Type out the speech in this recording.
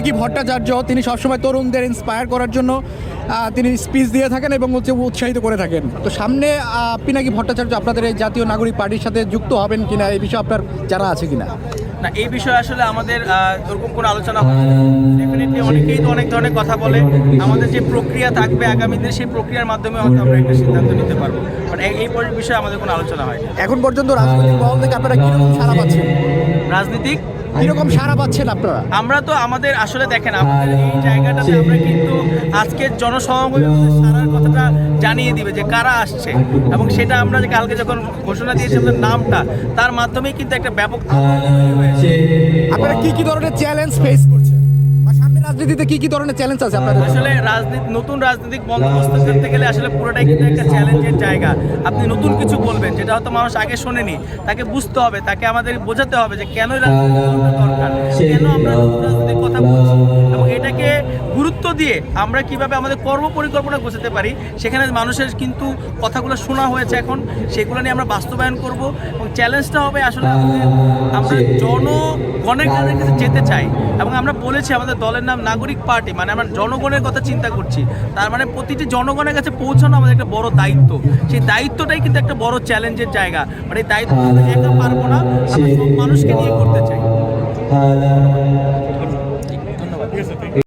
পিনাকি ভট্টাচার্য তিনি সবসময় তরুণদের ইন্সপায়ার করার জন্য তিনি স্পিচ দিয়ে থাকেন এবং হচ্ছে উৎসাহিত করে থাকেন। তো সামনে পিনাকি ভট্টাচার্য আপনাদের এই জাতীয় নাগরিক পার্টির সাথে যুক্ত হবেন কিনা? এই বিষয়ে আপনার জানা আছে কিনা? না এই বিষয়ে আসলে আমাদের ওরকম কোনো আলোচনা হয় ডেফিনেটলি অনেকেই তো অনেক ধরনের কথা বলে। আমাদের যে প্রক্রিয়া থাকবে আগামী দিনে সেই প্রক্রিয়ার মাধ্যমে হয়তো আমরা একটা সিদ্ধান্ত নিতে পারব। বাট এই বিষয়ে আমাদের কোনো আলোচনা হয় এখন পর্যন্ত রাজনৈতিক মহল থেকে আপনারা কীরকম সারা পাচ্ছেন? রাজনীতিক? কীরকম সারা পাচ্ছেন আপনারা? আমরা তো আমাদের আসলে দেখেন আপনাদের এই জায়গাটাতে আমরা কিন্তু আজকের জনসমাগমে সারার কথাটা জানিয়ে দিবে যে কারা আসছে। এবং সেটা আমরা যে কালকে যখন ঘোষণা দিয়েছি নামটা তার মাধ্যমেই কিন্তু একটা ব্যাপক হয়েছে আপনারা কি কি ধরনের চ্যালেঞ্জ ফেস করছেন? রাজনীতিতে কি কি ধরনের চ্যালেঞ্জ আছে আপনার আসলে রাজনীতি, নতুন রাজনৈতিক বন্দোবস্ত করতে গেলে আসলে পুরোটাই কিন্তু একটা চ্যালেঞ্জের জায়গা। আপনি নতুন কিছু বলবেন, যেটা হয়তো মানুষ আগে শোনেনি, তাকে বুঝতে হবে, তাকে আমাদের বোঝাতে হবে যে কেন রাজনীতি দরকার, কেন আমরা রাজনীতির কথা দিয়ে আমরা কীভাবে আমাদের কর্ম পরিকল্পনা গোছাতে পারি সেখানে মানুষের কিন্তু কথাগুলো শোনা হয়েছে এখন সেগুলো নিয়ে আমরা বাস্তবায়ন করব এবং চ্যালেঞ্জটা হবে আসলে আমাদের আমরা জনগণের কাছে যেতে চাই এবং আমরা বলেছি আমাদের দলের নাম নাগরিক পার্টি মানে আমরা জনগণের কথা চিন্তা করছি। তার মানে প্রতিটি জনগণের কাছে পৌঁছানো আমাদের একটা বড় দায়িত্ব। সেই দায়িত্বটাই কিন্তু একটা বড় চ্যালেঞ্জের জায়গা। মানে এই দায়িত্ব একা পারব না আমরা সব মানুষকে নিয়ে করতে চাই। ধন্যবাদ।